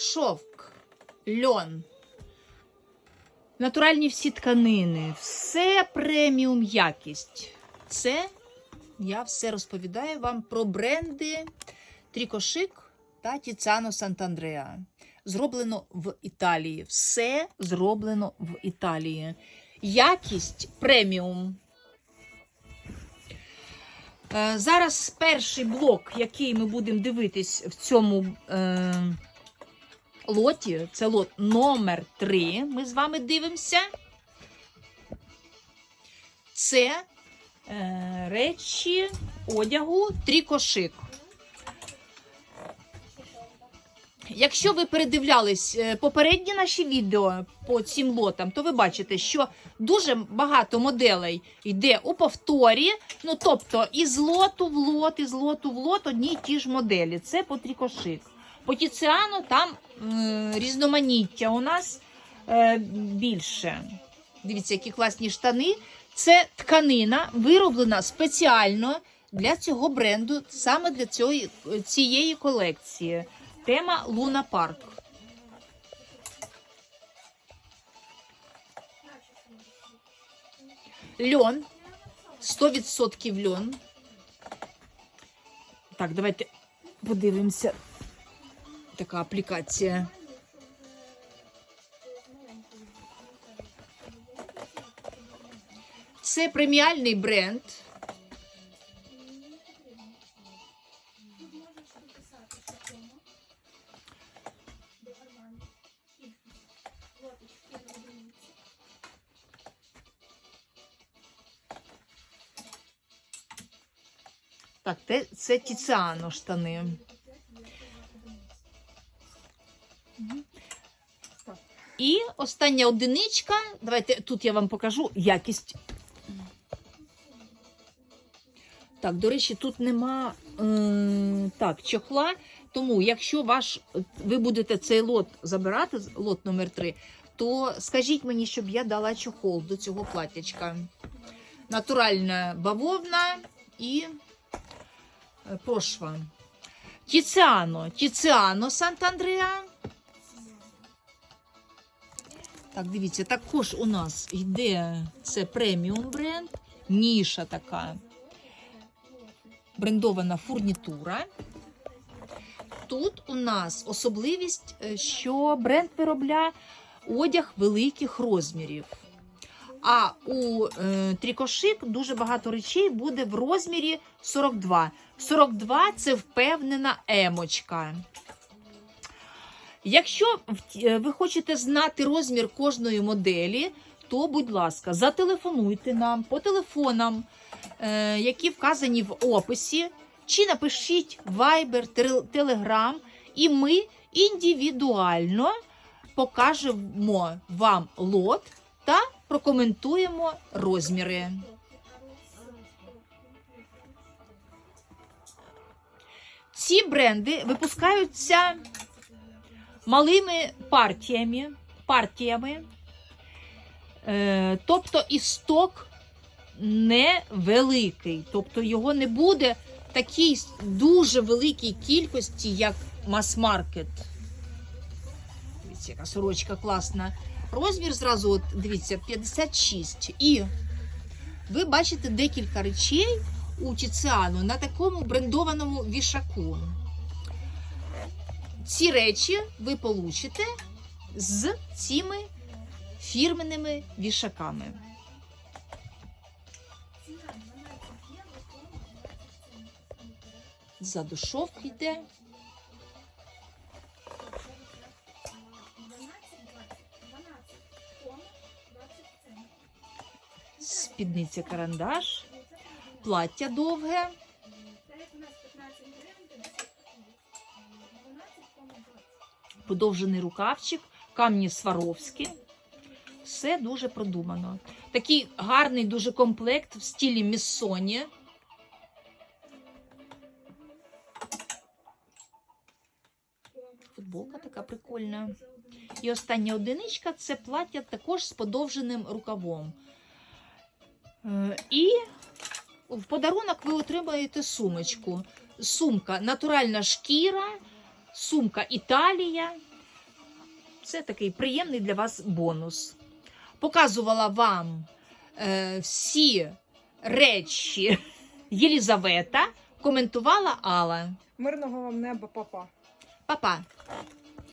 шовк, льон, натуральні всі тканини, все преміум якість. Це я все розповідаю вам про бренди Трікошик та Тіцано Сантандреа. Зроблено в Італії. Все зроблено в Італії. Якість преміум. Е, Зараз перший блок, який ми будемо дивитись в цьому е, лоті, це лот номер 3. Ми з вами дивимося. Це е, речі одягу трікошик. Якщо ви передивлялись е, попередні наші відео по цим лотам, то ви бачите, що дуже багато моделей йде у повторі. Ну, тобто, із лоту в лот, із лоту в лот одні й ті ж моделі. Це по трікошик. По Тіціану там різноманіття у нас е, більше. Дивіться, які класні штани. Це тканина, вироблена спеціально для цього бренду, саме для цієї, цієї колекції. Тема Луна Парк. Льон. 100% льон. Так, давайте подивимося. Така аплікація. Це преміальний бренд. Так, це Тіціано штани. І остання одиничка. Давайте тут я вам покажу якість. Так, до речі, тут нема е, так, чохла. Тому, якщо ваш, ви будете цей лот забирати, лот номер 3, то скажіть мені, щоб я дала чохол до цього платтячка. Натуральна бавовна і е, пошва. Тіціано, Тіціано Сант'Андреа. Так, дивіться, також у нас йде це преміум бренд, ніша така брендована фурнітура. Тут у нас особливість, е, що бренд виробляє одяг великих розмірів. А у е, трікошик дуже багато речей буде в розмірі 42. 42 це впевнена емочка. Якщо е, ви хочете знати розмір кожної моделі, то, будь ласка, зателефонуйте нам по телефонам, е, які вказані в описі, чи напишіть Viber, Telegram, і ми індивідуально покажемо вам лот та прокоментуємо розміри. Ці бренди випускаються малими партіями, партіями. Е, тобто істок невеликий. Тобто його не буде такій дуже великій кількості, як мас-маркет. Дивіться, яка сорочка класна. Розмір зразу, от, дивіться, 56. І ви бачите декілька речей у Тіціану на такому брендованому вішаку. Ці речі ви получите з цими фірменними вішаками. Ззаду шовк йде. Спідниця карандаш, плаття довге. Подовжений рукавчик, камні Сваровські. Все дуже продумано. Такий гарний дуже комплект в стилі Міссоні. Футболка така прикольна. І остання одиничка це плаття також з подовженим рукавом. Е, І в подарунок ви отримаєте сумочку. Сумка натуральна шкіра, сумка Італія. Це такий приємний для вас бонус. Показувала вам е, всі речі Єлізавета, коментувала Алла. Мирного вам неба, папа. Па-па!